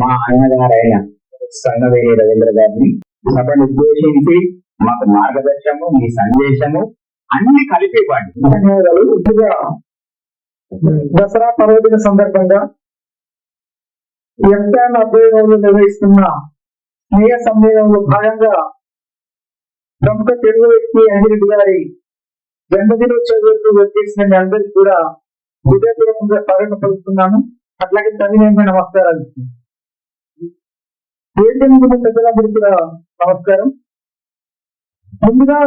మా అన్నగారైన సంగవేణి రవీంద్ర గారిని సభను ఉద్దేశించి మాకు మార్గదర్శము మీ సందేశము అన్ని కలిపి వాడి ధన్యవాదాలు. దసరా పర్వదిన సందర్భంగా ఎఫ్ఆన్ అధ్యయనంలో నిర్వహిస్తున్న స్నేహ సమ్మేళనంలో భాగంగా ప్రముఖ తెలుగు వ్యక్తి అంగిరెడ్డి గారి జన్మదినోత్సవం వచ్చేసిన మీ అందరికీ కూడా హృదయపూర్వకంగా పర్యటన పలుకుతున్నాను. అట్లాగే తల్లి నమస్కారాలు. ఏంటి ముందు పెద్దలందరికీ కూడా నమస్కారం ముందుగా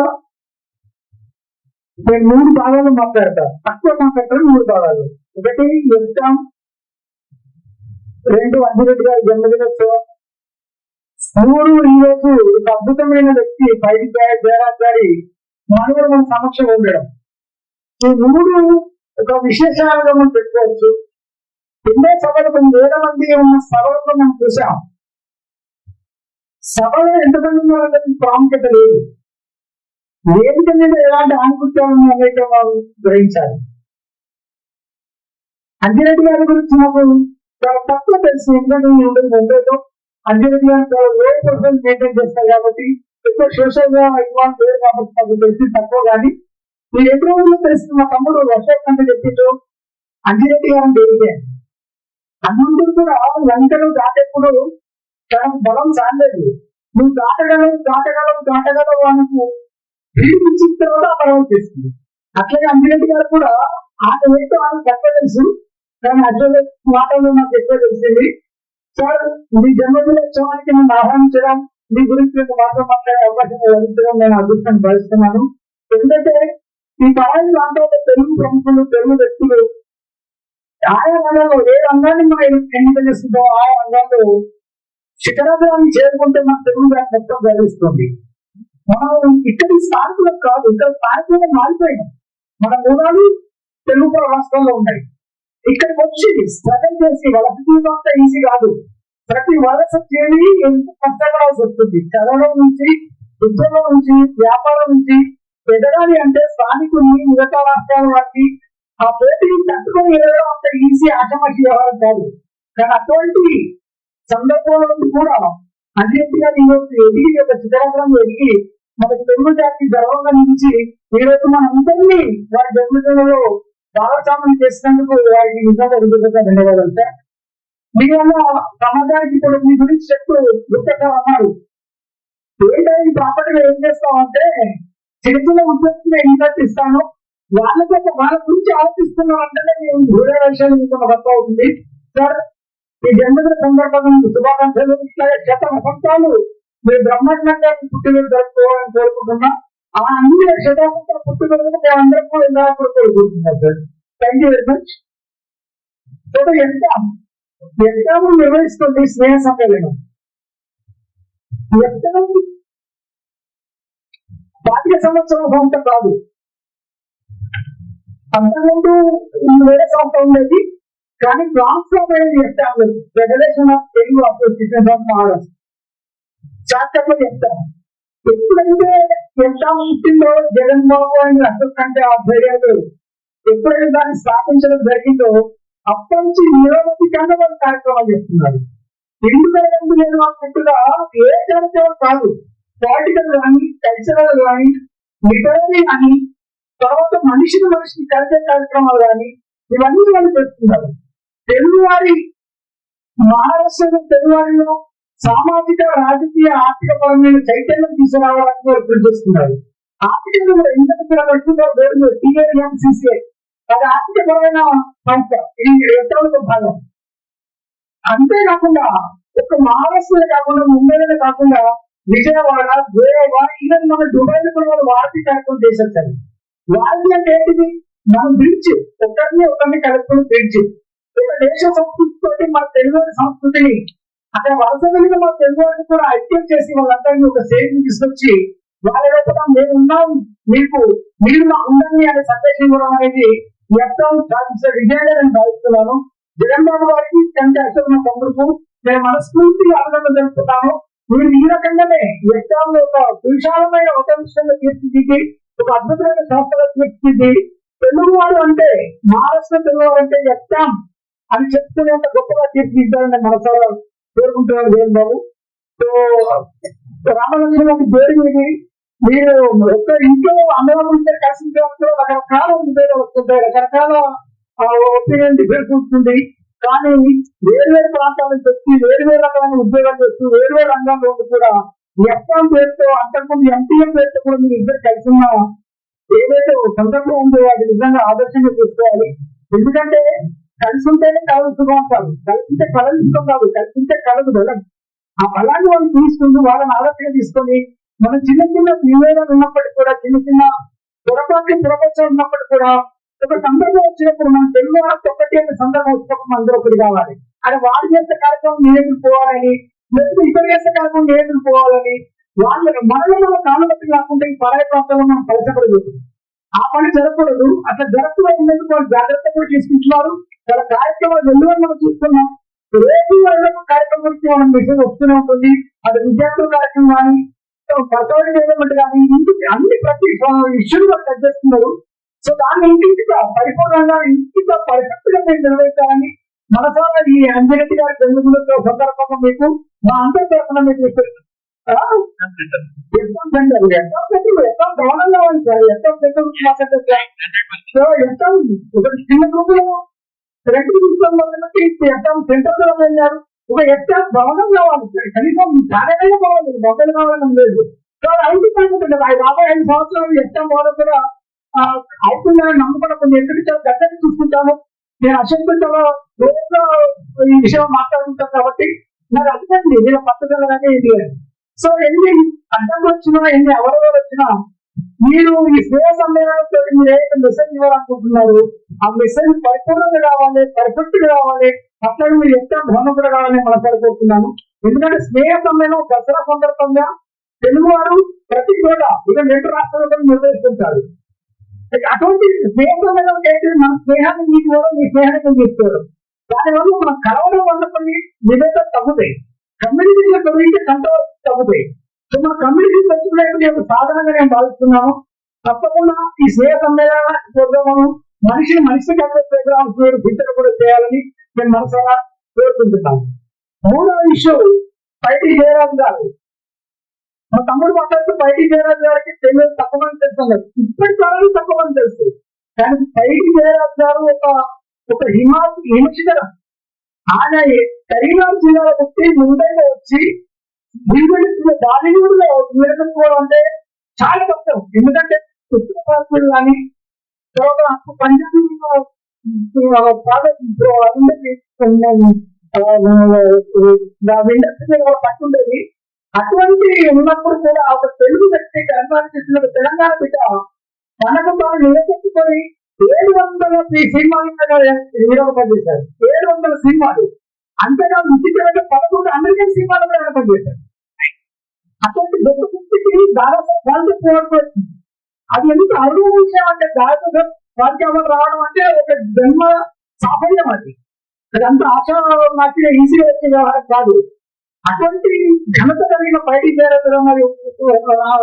నేను మూడు భాగాలు మాట్లాడతా. తక్కువ మాట్లాడతాను మూడు భాగాలు. ఒకటి ఎగ్జామ్. రెండు అంజిరెడ్డి గారి జన్మదినోత్సవం మూడు ఈరోజు ఒక అద్భుతమైన వ్యక్తి బయటి జయరాజ్ గారి మనవడు మన సమక్షం ఉండడం. ఈ మూడు ఒక విశేషాలుగా మనం పెట్టుకోవచ్చు. ఎన్నో సభలు కొన్ని వేల మంది ఉన్న సభలతో మనం చూసాం సభలో ఎంతమంది ఉన్నారనేది ప్రాముఖ్యత లేదు. వేదిక మీద ఎలాంటి ఆనుకుంటామని అనేక వారు గ్రహించాలి. అంజిరెడ్డి గారి గురించి నాకు చాలా తక్కువ తెలుసు. ఎందుకంటే నేను ఉండేది ముంబైలో అంజిరెడ్డి గారు చాలా లో పర్సన్ మెయింటైన్ చేస్తారు కాబట్టి ఎక్కువ సోషల్గా ఇవ్వాలి లేదు కాబట్టి నాకు తెలిసి తక్కువ కానీ నేను ఎప్పుడో రోజులు తెలిసిన మా తమ్ముడు అశోక్ అంటే చెప్పిండు అంజిరెడ్డి గారు అంటే ఏంటి అని. కూడా లంకలు దాటెప్పుడు తనకు బలం సాలేదు నువ్వు దాటగలవు దాటగలవు దాటగలవు అనుకు ఇచ్చిన తర్వాత ఆ పర్వం చేస్తుంది. అట్లాగే అంజిరెడ్డి గారు కూడా ఆయన వ్యక్తి వాళ్ళకి తక్కువ తెలుసు. కానీ అర్జున్ మాటలు నాకు ఎక్కువ తెలిసింది సార్ మీ జన్మదిన ఉత్సవానికి నన్ను ఆహ్వానించడం మీ గురించి ఒక మాట మాట్లాడే అవకాశం లభించడం నేను అదృష్టం భావిస్తున్నాను. ఎందుకంటే ఈ పరాయి ప్రాంతాల్లో తెలుగు ప్రముఖులు తెలుగు వ్యక్తులు ఆయా రంగంలో ఏ రంగాన్ని మనం ఎన్నిక చేస్తుందో ఆయా రంగంలో శిఖరాగ్రాన్ని చేరుకుంటే మన తెలుగు దాన్ని మొత్తం గర్విస్తుంది మనం ఇక్కడి స్థానికులకు కాదు ఇక్కడ స్థానికులుగా మారిపోయినాం మన మూలాలు తెలుగు రాష్ట్రంలో ఉన్నాయి. ఇక్కడికి వచ్చి స్ట్రగల్ చేసి వలస అంత ఈజీ కాదు. ప్రతి వలస చేరి ఎంత కష్టపడాల్సి వస్తుంది? చదవడం నుంచి ఉద్యోగం నుంచి వ్యాపారం నుంచి ఎదగాలి అంటే స్థానికుల్ని మిగతా రాష్ట్రాల వారికి ఆ పోటీని తట్టుకొని ఎదగడం అంత ఈజీ ఆటమాటి వ్యవహారం కాదు. కానీ అటువంటి సందర్భంలో కూడా అన్నింటిగా ఈరోజు ఎదిగి ఒక చిత్రాగ్రం ఎదిగి మన తెలుగు జాతి గర్వంగా నిలిచి ఈరోజు రోజు మన అందరినీ వారి జన్మదినంలో భాగస్వామ్యం చేసినందుకు వారికి నిజంగా విధంగా ధన్యవాదాలు సార్. మీ వల్ల సమాజానికి కూడా మీ గురించి చెప్తూ గుర్తగా అన్నారు ఏంటంటే ఈ ప్రాపర్టీలో ఏం చేస్తామంటే చిన్న చిన్న ఉద్యోగులు ఇస్తాను వాళ్ళతో వాళ్ళ గురించి ఆలోచిస్తున్నాం అంటే మేము దూర విషయాలు మీకు గొప్ప అవుతుంది. సార్ ఈ జన్మదిన సందర్భంగా మీకు శుభాకాంక్షలు ఇట్లాగే శత వసంతాలు మీరు బ్రహ్మాండంగా పుట్టినరోజు జరుపుకోవాలని కోరుకుంటున్నా. ఆ అన్ని శతాబ్దాల పుట్టినరోజు మేమందరం కూడా ఇలా ఎల్లప్పుడు కోరుకుంటున్నాం sir. Thank you very much ఒక ఎగ్జామ్ ఎగ్జామ్ నిర్వహిస్తుంది స్నేహ సమ్మేళనం. ఎగ్జామ్ పాతిక సంవత్సరం సంస్థ కాదు. అంతకుముందు వేరే సంస్థ ఉండేది. కానీ ట్రాన్స్ఫార్మ్ అనేది చెప్తాను federation of Telugu association of Maharashtra చార్టర్లో చెప్తాను ఎప్పుడైతే ఎగ్జామ్ పుట్టిందో జగన్ బాబు అని అశోక్ అంటే ఆధ్వర్యాలు ఎప్పుడైతే దాన్ని స్థాపించడం జరిగిందో అప్పటి నుంచి నిరోధకంగా వాళ్ళు కార్యక్రమాలు చేస్తున్నారు. ఎందుకు లేదు అన్నట్టుగా ఏ కార్యక్రమం కాదు పాలిటికల్ కానీ కల్చరల్ కానీ లిటరీ కానీ తర్వాత మనిషిని మనిషిని కలిసే కార్యక్రమాలు కానీ ఇవన్నీ వాళ్ళు చేస్తున్నారు. తెలుగువారి మహారాష్ట్ర తెలుగువారిలో సామాజిక రాజకీయ ఆర్థిక పరమైన చైతన్యం తీసుకురావడానికి వారు కృషి చేస్తున్నారు. ఆర్థికంగా కూడా పేరు టీఏఎంసీసీఐ అది ఆర్థిక పరమైన సంస్థ ఇది ఎక్కడ భాగం. అంతేకాకుండా ఒక మహారాష్ట్రలో కాకుండా ముంబైలో కాకుండా విజయవాడ గోవా ఈవెన్ మన దుబాయ్ కూడా వాళ్ళు వారధి కార్యక్రమం చేసేస్తారు వారికి అంటే ఏంటిది? మనం బ్రిడ్జ్ ఒకరిని ఒకరిని కలుపుకొని బ్రిడ్జ్ దేశ సంస్కృతితోటి మన తెలుగు సంస్కృతిని అక్కడ వలస వెళ్ళిన మన తెలుగువారిని కూడా ఐక్యం చేసి వాళ్ళందరినీ ఒక సేవింగ్ తీసుకొచ్చి వాళ్ళ లోపల మేము ఉన్నాం మీకు మీరు మా ఉండండి అనే సందేశం ఇవ్వడం అనేది వ్యక్తం సాధించిన నేను భావిస్తున్నాను జగన్ బాబు గారికి కంటే అసలు తమ్ముడుకు నేను మనస్ఫూర్తిగా అభినందన తెలుపుతున్నాను. మీరు ఈ రకంగానే వ్యక్తంలో ఒక విశాలమైన ఒక విషయంలో తీర్చిదిద్ది ఒక అద్భుతమైన సంస్థలో తీర్చిదిద్ది. తెలుగువారు అంటే మహారాష్ట్ర తెలుగువాడు అంటే వ్యక్తం అని చెప్తున్నంత గొప్పగా తీర్చిదిద్దాలని మనసారా కోరుకుంటున్నారు జగన్ బాబు. సో రామలక్ష్మణ్ పేరు మీరు ఒక్క ఇంట్లో అందరం ఉంటే కలిసి ఉంటే రకరకాల ఉపయోగాలు వస్తుంటాయి రకరకాల ఒపీనియన్ డిఫరెన్స్ ఉంటుంది కానీ వేరు వేరు ప్రాంతాల నుంచి వచ్చి వేరు వేరు రకమైన ఉద్యోగాలు చేస్తూ వేరు వేరు రంగంలో ఉండి కూడా ఎఫ్ఎం పేరుతో అంతకుముందు ఎంపీఎం పేరుతో కూడా మీరు ఇద్దరు కలిసి ఉన్న ఏదైతే సందర్భం ఉందో అది నిజంగా ఆదర్శంగా చూసుకోవాలి ఎందుకంటే కలిసి ఉంటేనే కలలు సుఖం అంటారు కలిసి సుఖం కాదు. కలిసి ఉంటే కలదు బలం. ఆ బలాన్ని వాళ్ళు తీసుకుంటూ వాళ్ళని ఆలోచన తీసుకొని మనం చిన్న చిన్న వివేదన ఉన్నప్పటికీ కూడా చిన్న చిన్న పొరపాట్లు ప్రపంచం ఉన్నప్పటికీ కూడా ఒక సందర్భం వచ్చినప్పుడు మనం తెలుగు వాళ్ళకి ఒకటి అనే సందర్భం వచ్చినప్పుడు అందరూ ఒకటి కావాలి. అది వాడు చేసే కార్యక్రమం నేను పోవాలని లేదు ఇతర చేసే కార్యక్రమం నేను పోవాలని వాళ్ళ మనలో మన కాలబట్టి కాకుండా ఈ పరాయ ప్రాంతంలో మనం కలసకూడదు ఆ పని జరగకూడదు. అట్లా జరగకుండా ఉన్నందుకు వాళ్ళు జాగ్రత్త కూడా తీసుకుంటున్నారు వాళ్ళ కార్యక్రమాలు వెళ్ళమని మనం చూస్తున్నాం. రేపు వాళ్ళ కార్యక్రమం గురించి మనం మెసేజ్ వస్తూనే ఉంటుంది. అది విద్యార్థుల కార్యక్రమం కానీ పర్సనల్ డెవలప్మెంట్ కానీ ఇంటికి అన్ని ప్రతి ఇష్యూలు వాళ్ళు టచ్ చేస్తున్నారు. సో దాన్ని ఇంటికి పరిపూర్ణంగా ఇంటికి పర్ఫెక్ట్గా మీరు నిర్వహించాలని మనసారా ఈ అంజరెడ్డి గారి జన్మదిన సందర్భంగా మీకు మా అందరి తరఫున మీకు ఎంత ఉంది సార్ ఎంత సో ఎంత ఒక చిన్న గ్రూప్లో రెండు గ్రూపులు మొదలుపెట్టి ఎంత సెంటర్లో వెళ్ళారు ఒక ఎంత భవనం కావాలి. కనీసం కార్యాలయం కావాలి మొబైల్ కావాలని లేదు. సో ఐదు ఆ యాభై ఐదు సంవత్సరాలు ఎంత భవనం కూడా అవుతుందని నమ్మకం కొన్ని ఎందుకు దగ్గర చూసుకుంటాను. నేను అశక్తితో రోజుగా ఈ విషయం మాట్లాడుకుంటాను కాబట్టి నాకు అర్థండి నేను పట్టుదలగానే ఇది సో ఎన్ని అడ్డం వచ్చినా ఎన్ని అవరోధాలు వచ్చినా మీరు ఈ స్నేహ సమ్మేళనంతో మీరు ఏదైతే మెసేజ్ ఇవ్వాలనుకుంటున్నారు ఆ మెసేజ్ పరిపూర్ణంగా కావాలి పర్ఫెక్ట్గా కావాలి అట్లా మీరు ఎంత భ్రమకుడు కావాలని మనం కోరుకుంటున్నాను ఎందుకంటే స్నేహ సమ్మేళనం దసరా సందర్భంగా తెలుగువారు ప్రతి చోట ఇక రెండు రాష్ట్రాలలో నిర్వహిస్తుంటారు. అటువంటి స్నేహం ఏంటి? మన స్నేహాన్ని మీకు ఇవ్వడం మీ స్నేహాన్ని చెప్తారు దానివల్ల మనం కలవడం వల్ల కొన్ని విభేదాలు తగ్గుతాయి. కమ్యూనిటీలో పెరిగితే కంట్రోల్ తగ్గుతాయి. సో మన కమ్యూనిటీ పెంచుకునేది నేను సాధనంగా నేను భావిస్తున్నాను. తప్పకుండా ఈ స్నేహ సమ్మేళన ప్రోగ్రామ్ మనిషి మనిషి కలిపే ప్రోగ్రామ్స్ మీరు ఫిల్టర్ కూడా చేయాలని నేను మనసారా కోరుకుంటున్నాను. మూడో ఇష్యూ బయటికి జయరాజ్ గారు మా తమ్ముడు మాట్లాడితే పైకి జయరాజ్ గారికి తెలియదు తప్పమని తెలుసు ఇప్పటి కాలంలో తప్పమని తెలుసు. కానీ పైకి జయరాజ్ గారు ఒక ఒక హిమా హిమశిఖరం ఆయన కరీంనగర్ జిల్లాలో పుట్టి ముంబైలో వచ్చి విడిపెడుతున్న బాలీవుడ్లో విడకపోవడం అంటే చాలా కష్టం. ఎందుకంటే ఉత్తరప్రదేశ్ కానీ తర్వాత పంజాబ్ పట్టుండేది అటువంటి ఉన్నప్పుడు కూడా ఒక తెలుగు వ్యక్తి తెలంగాణ చేసిన తెలంగాణ బిడ్డ తనకు తాను నిలబెట్టుకొని ఏడు వందల సినిమాలు హీరోగా ఏడు వందల సినిమాలు. అంతేకాదు ముఖ్యంగా పదకొండు అమెరికన్ సినిమాలు కూడా ఆయన పనిచేశారు అటువంటి గొప్ప వ్యక్తికి దాదాపు పోవడం అది ఎందుకు అరువు విషయం అంటే దాదాపు రాజ్యాంగం రావడం అంటే ఒక జన్మ సాఫల్యం అది. అది అంత ఆశ ఈజీగా వచ్చే వ్యవహారం కాదు. అటువంటి ఘనత కలిగిన పైకి చేరడం మరి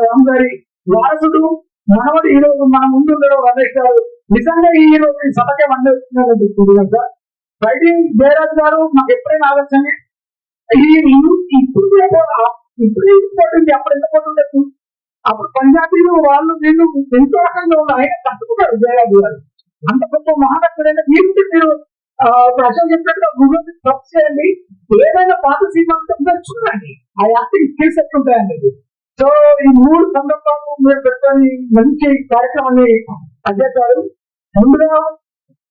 రామ్ గారి వారసుడు మనవడు ఈ మన ముందు ఉండడం రమేష్ గారు. నిజంగా ఈ రోజు సభకే వందేస్తున్నారని చెప్తుంది సార్ బయటి జయరాజ్ గారు మాకు ఎప్పుడైనా ఆలోచనే? ఇప్పుడు ఇప్పుడే ఇంపార్టెంట్ అప్పుడు ఎంత పోతుండొచ్చు అప్పుడు పంజాబీలు వాళ్ళు నేను ఎంతో రకంగా ఉన్న ఆయన తట్టుకున్నారు జయరాజు గారు. అంత గొప్ప మహానటుడైన మీరు మీరు అశోక్ చెప్పినట్టుగా గూగుల్ సర్చ్ చేయండి. ఏదైనా పాత సినిమా చూడండి. ఆ యాక్టింగ్ స్కిల్స్ ఎట్లుంటాయండి? సో ఈ మూడు సందర్భాలు మీరు పెట్టుకొని మంచి కార్యక్రమాన్ని అధ్యక్షారు ముందుగా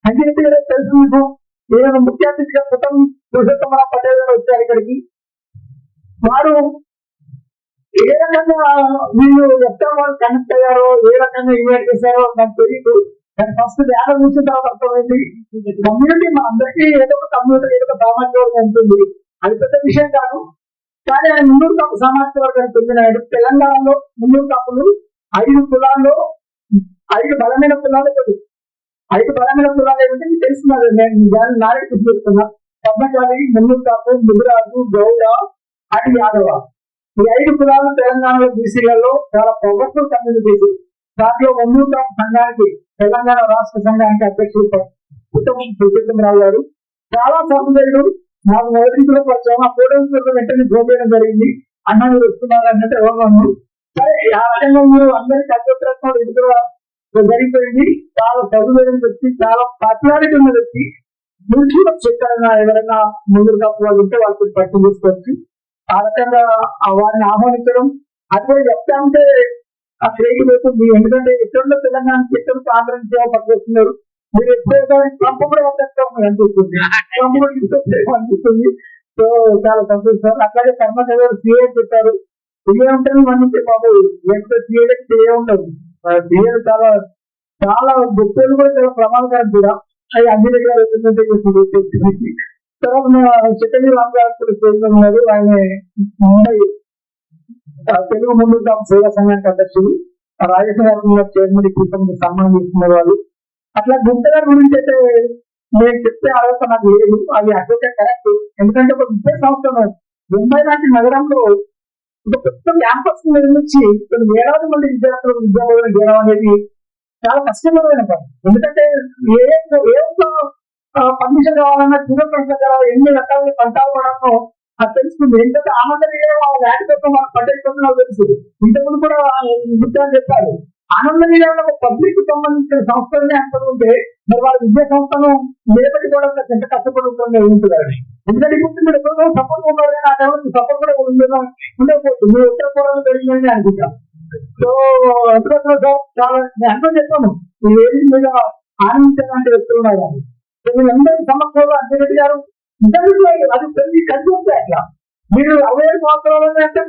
అంజనీతి గారు తెలుసు మీకు. నేను ముఖ్య అతిథిగా కృతం పురుషోత్తమ పటేల్ గారు వచ్చారు ఇక్కడికి. వారు ఏ రకంగా వీళ్ళు ఎక్కడ వాళ్ళు కనెక్ట్ అయ్యారో ఏ రకంగా ఇన్వైట్ చేశారో నాకు తెలియదు కానీ ఫస్ట్ ధ్యానం చూసిన తర్వాత అర్థమైంది. కమ్యూనిటీ మన అందరికీ ఏదో ఒక కమ్యూనిటీ ఏదో ఒక సామాజిక వర్గం ఉంటుంది. అది పెద్ద విషయం కాదు. కానీ ఆయన ముందు కాపు సామాజిక వర్గానికి చెందిన తెలంగాణలో ముందు కాపులు ఐదు కులాల్లో ఐదు బలమైన కులాలు ఒకటి ఐదు బలమైన కులాలు ఏమంటే మీకు తెలుస్తున్నారు నేను దాన్ని నాలుగు చూపిస్తున్నా పద్మశాలి మున్నూరు కాపు గౌడ అని యాదవ. ఈ ఐదు కులాలు తెలంగాణలో బీసీలలో చాలా పవర్ఫుల్ కమ్యూనిటీస్ దాంట్లో మున్నూరు సంఘానికి తెలంగాణ రాష్ట్ర సంఘానికి అధ్యక్షుడు ఉత్తమం రావు గారు. చాలా సహోదరుడు నాకు మొదటిలో పరిచయం ఆ ఫోటోస్ కూడా వెంటనే డ్రో జరిగింది. అన్న మీరు వస్తున్నారు అన్నట్టు ఎవరు సరే ఆ రకంగా మీరు అందరికి అభ్యర్థులు ఇది జరిగిపోయింది. చాలా చదువులేని వ్యక్తి చాలా పాపులారిటీ ఉన్న వ్యక్తి. మీరు చెప్పారన్నా ఎవరైనా ముందు వాళ్ళు ఉంటే వాళ్ళకి పట్టు తీసుకొచ్చి ఆ రకంగా వారిని ఆహ్వానించడం. అది కూడా చెప్తా ఉంటే ఆ శ్రేణి అవుతుంది ఎందుకంటే ఎక్కడో తెలంగాణ ఎక్కడ ఆంధ్ర సేవ పట్టుకొస్తున్నారు. మీరు ఎప్పుడైతే ట్రంప్ కూడా వచ్చేస్తాం అనిపిస్తుంది ట్రంప్ కూడా తీసుకొచ్చేమో అనిపిస్తుంది సో చాలా సంతోషం అట్లాగే కర్మ గారు సీఏ పెట్టారు సీఏ ఉంటుంది మనకి బాబు లేకపోతే సీఏ సీఏ ఉండదు. దేవుడు చాలా చాలా గొప్పలు కూడా చాలా ప్రమాదకరం కూడా. అవి అన్ని దగ్గర representation తర్వాత మన రామగారు ప్రెసిడెంట్ ఉన్నారు. ఆయన ముంబై తెలుగు ముందు టాప్ సేవా సంఘానికి అధ్యక్షుడు. ఆ గారు చైర్మన్ కుటుంబం సన్మానం చేస్తున్నారు వాళ్ళు. అట్లా గుంటగారి గురించి అయితే నేను చెప్తే అర్హత నాకు లేదు. అది అడ్వకేట్ కరెక్ట్ ఎందుకంటే ఒక ముప్పై సంవత్సరం ముంబై లాంటి నగరంలో ఒక పెద్ద క్యాంపస్ నుంచి కొన్ని వేలాది మంది విద్యార్థులకు విద్యాబోధన చేయడం అనేది చాలా కష్టమైన పని. ఎందుకంటే ఏ ఏ ఒక్క పర్మిషన్ కావాలన్నా దూర ప్రశ్న ఎన్ని రకాల పంటాలు పడడం అది తెలుసుకుంది ఏంటంటే ఆమె వాటి కోసం మన పంటల కోసం నాకు తెలుసు ఇంతకుముందు కూడా విద్యార్థి చెప్పారు. ఆనంద ఆనందనీయంలో పబ్లిక్ సంబంధించిన సంస్థలనే అనుకుంటే మరి వాళ్ళ విద్యా సంస్థను నిలబెట్టుకోవడం ఎంత కష్టపడుతుందో ఉంటుందని ఎందుకంటే ఇప్పుడు మీరు ఎప్పుడో సపోర్ట్ ఉన్నారు కానీ ఆ టైంలో సపోర్ట్ కూడా ఉండదు ఉండకపోతుంది మీరు ఉత్తర పూర్వం పెరిగిందని అనుకుంటాం సో అందుకోసం సార్? చాలా నేను అర్థం చెప్తాను. ఏది మీద ఆనందించాలంటే వ్యక్తులు ఉన్నారు. అని. సో వీళ్ళందరి సమక్షంలో అధ్యక్షుడు గారు నిజంగా అది పెళ్ళి కలిసి వస్తాయి అట్లా మీరు అరవై ఏడు సంవత్సరాలని అంటే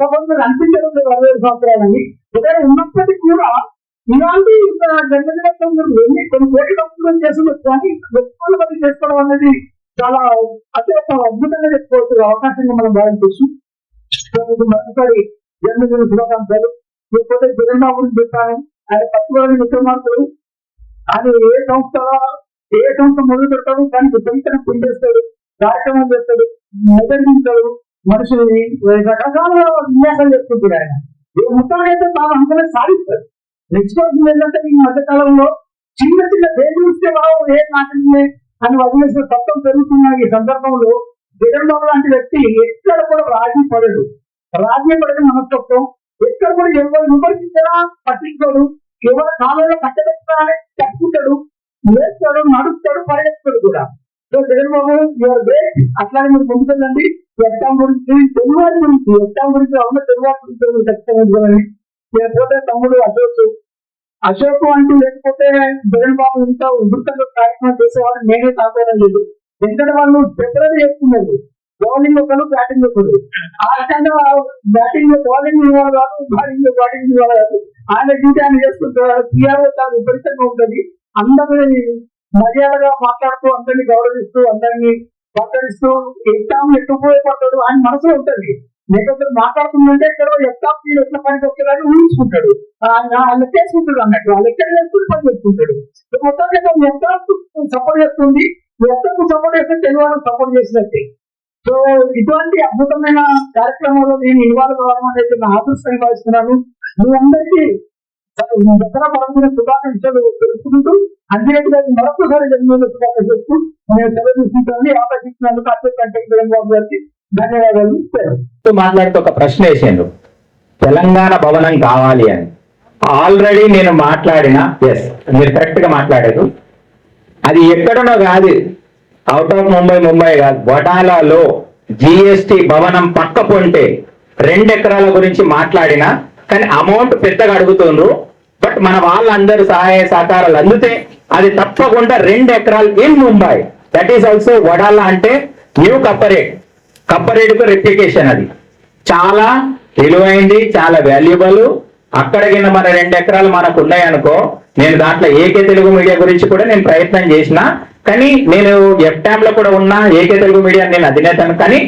ప్రపంచం అనిపించడం లేదు అరవై ఏడు సంవత్సరాలని. ఒకవేళ ఉన్నప్పటికీ కూడా ఇలాంటి జన్మదినోత్సవం కొన్ని కోట్ల డబ్బులు చేస్తున్నారు కానీ గొప్పలు పని చేసుకోవడం అనేది చాలా అతి అద్భుతంగా చెప్పుకోవచ్చు. అవకాశంగా మనం భావించవచ్చు. సో మరొకసారి జన్మదిన శుభాకాంక్షలు. లేకపోతే జగన్బాబు గురించి చెప్పాను ఆయన పట్టుకోవాలని విక్రమార్కుడు ఆయన ఏ సంస్థ ఏ సంస్థ మొదలు పెడతాడు దానికి విపరీతంగా పని చేస్తాడు కార్యక్రమం చేస్తాడు నిర్వహించాడు మనుషుల్ని రకరకాల విన్యాసాలు చేస్తుంటాడు ఆయన. ఈ అయితే తాను అనుకునే సాధిస్తాడు నెక్స్ట్ రోజు ఏంటంటే ఈ మధ్య కాలంలో చిన్న చిన్న దేవుడిస్తే చూస్తే మనం ఏ నాటకమే అని వదిలేసిన తత్వం పెరుగుతున్న ఈ సందర్భంలో జగన్మోహన్ లాంటి వ్యక్తి ఎక్కడ కూడా రాజీ పడడు. రాజీ పడిన మనస్తత్వం ఎక్కడ కూడా ఎవరు విమర్శించడా పట్టించుకోడు. ఎవరు కాలంలో కట్టబెట్టినా కట్టుకుంటాడు వేస్తాడు నడుస్తాడు పరిగెత్తాడు కూడా. సో జగన్మోహన్ యువర్ గ్రేట్ అట్లానే మీరు పొందుతుందండి ఎగ్జామ్ గురించి తెలుగు గురించి ఎగ్జామ్ గురించి అవున తెలుగు గురించి మీరు ఖచ్చితంగా లేకపోతే తమ్ముడు అశోక్. అశోక్ అంటూ లేకపోతే జగన్ బాబు ఇంత ఉధృతంగా కార్యక్రమం చేసేవాళ్ళు నేనే తాకోవడం లేదు. ఎందుకంటే వాళ్ళు ప్రిపరేట్ చేస్తున్నారు. బౌలింగ్ ఒకరు బ్యాటింగ్ ఒకరు ఆ రకంగా బ్యాటింగ్లో బౌలింగ్ ఇవ్వాలి కాదు బ్యాటింగ్లో బ్యాటింగ్ ఇవ్వాలి కాదు. ఆయన డ్యూటీ ఆయన చేసుకుంటారు టీఆర్ఎస్ చాలా విపరీతంగా ఉంటుంది. అందరినీ మర్యాదగా మాట్లాడుతూ అందరినీ గౌరవిస్తూ అందరినీ సహకరిస్తూ ఎగ్జామ్ ఎట్టు ఉపయోగపడతాడు ఆయన మనసులో ఉంటుంది. లేకపోతే మాట్లాడుతుందంటే ఇక్కడ ఎగ్జామ్ మీరు ఎట్లా పనికి వస్తుందని ఊహించుకుంటాడు. ఆయన లెక్కేసుకుంటాడు అన్నట్టు. వాళ్ళు ఎక్కడ చేసుకుని పని చేసుకుంటాడు మొత్తానికి ఎగ్జామ్ సపోర్ట్ చేస్తుంది? ఎగ్జామ్ సపోర్ట్ చేస్తే తెలుగు సపోర్ట్ చేసినట్టే. సో ఇటువంటి అద్భుతమైన కార్యక్రమంలో నేను ఇన్వాల్వ్ కావడం అనేది నా అదృష్టంగా భావిస్తున్నాను మీ అందరికీ దసరా పరమైన శుభాకాంక్షలు తెలుసుకుంటూ అంజనేయుడు గారికి మరొకసారి జన్మదిన శుభాకాంక్షలు చెప్తూ నేను సెలవు తీసుకుంటాను ఆకర్షించినందుకు అత్యంత అంటే గారికి ధన్యవాదాలు. తో మాట్లాడుతూ ఒక ప్రశ్న వేసాను తెలంగాణ భవనం కావాలి అని. ఆల్రెడీ నేను మాట్లాడిన ఎస్ మీరు కరెక్ట్గా మాట్లాడారు. అది ఎక్కడనో కాదు అవుట్ ఆఫ్ ముంబై ముంబై కాదు బొటాలాలో జిఎస్టి భవనం పక్క పొంటే రెండు ఎకరాల గురించి మాట్లాడినా కానీ అమౌంట్ పెద్దగా అడుగుతుండ్రు. మన వాళ్ళందరూ సహాయ సహకారాలు అందితే అది తప్పకుండా రెండు ఎకరాలు in Mumbai. That is also Wadala అంటే న్యూ కప్పరేట్ కప్పరేట్కు రెప్లికేషన్ అది. చాలా విలువైంది చాలా వాల్యుబుల్ అక్కడ కింద మన రెండు ఎకరాలు మనకు ఉన్నాయనుకో నేను దాంట్లో ఏకే తెలుగు మీడియా గురించి కూడా నేను ప్రయత్నం చేసిన కానీ నేను ఎఫ్టామ్లో కూడా ఉన్నా ఏకే తెలుగు మీడియా నేను అధినేతను కానీ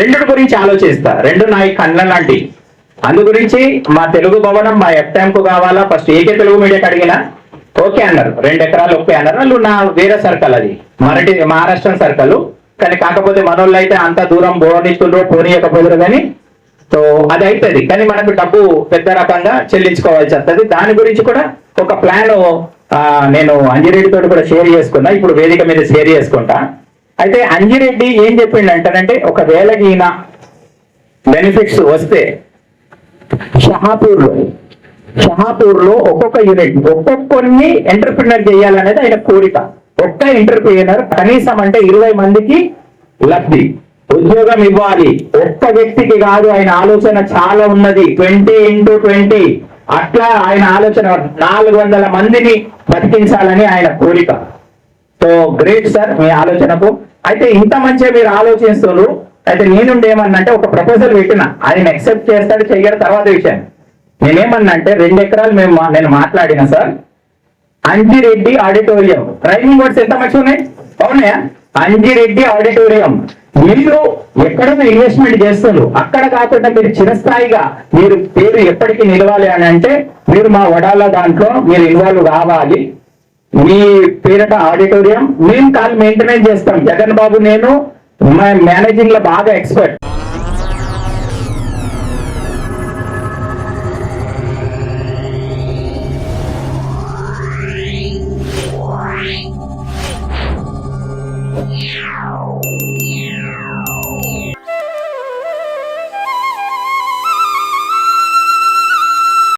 రెండు గురించి ఆలోచిస్తా. రెండు నా ఈ కళ్ళ లాంటి అందు గురించి మా తెలుగు భవనం మా ఎఫ్కు కావాలా? ఫస్ట్ ఏకే తెలుగు మీడియాకి అడిగినా? ఓకే అన్నారు. రెండు ఎకరాలు ఒప్పే అన్నారు. వాళ్ళు నా వేరే సర్కిల్ అది. మరటి మహారాష్ట్ర సర్కిల్. కానీ కాకపోతే మనోళ్ళు అయితే అంత దూరం పోనిస్తుండ్రో పోనీయకపోదురు కానీ సో అది అవుతుంది కానీ మనకు డబ్బు పెద్ద రకంగా చెల్లించుకోవాల్సి వస్తుంది దాని గురించి కూడా ఒక ప్లాన్ నేను అంజిరెడ్డి తోటి కూడా షేర్ చేసుకున్నా. ఇప్పుడు వేదిక మీద షేర్ చేసుకుంటా. అయితే అంజిరెడ్డి ఏం చెప్పిండు అంటారంటే ఒకవేళ ఈయన బెనిఫిట్స్ వస్తే షహాపూర్లో షహాపూర్లో ఒక్కొక్క యూనిట్ ఒక్కొక్కరిని ఎంటర్ప్రినర్ చేయాలనేది ఆయన కోరిక. ఒక్క ఎంటర్ప్రినర్ కనీసం అంటే ఇరవై మందికి లబ్ధి ఉద్యోగం ఇవ్వాలి. ఒక్క వ్యక్తికి కాదు ఆయన ఆలోచన చాలా ఉన్నది. Twenty into twenty. అట్లా ఆయన ఆలోచన నాలుగు వందల మందిని బతికించాలని ఆయన కోరిక. సో గ్రేట్ సార్ మీ ఆలోచనకు. అయితే ఇంత మంచిగా మీరు ఆలోచిస్తున్నారు. అయితే నేనుండి ఏమన్నంటే ఒక ప్రపోజల్ పెట్టిన. ఆయన యాక్సెప్ట్ చేస్తాడు చెయ్యడు తర్వాత విషయం. నేనేమన్నా అంటే రెండు ఎకరాలు మేము నేను మాట్లాడిన sir. Anjireddy auditorium. Training words ఎంత మంచి ఉన్నాయి? అవునాయా అంజిరెడ్డి ఆడిటోరియం. మీరు ఎక్కడైనా ఇన్వెస్ట్మెంట్ చేస్తున్నారు. అక్కడ కాకుండా మీరు చిరస్థాయిగా మీరు పేరు ఎప్పటికీ నిలవాలి అని అంటే మీరు మా వడాల దాంట్లో మీరు ఇన్వాల్వ్ కావాలి. మీ పేరట ఆడిటోరియం. మేము కాల్ మెయింటెనెన్స్ చేస్తాం. జగన్ బాబు నేను మేనేజింగ్లో బాగా ఎక్స్పర్ట్.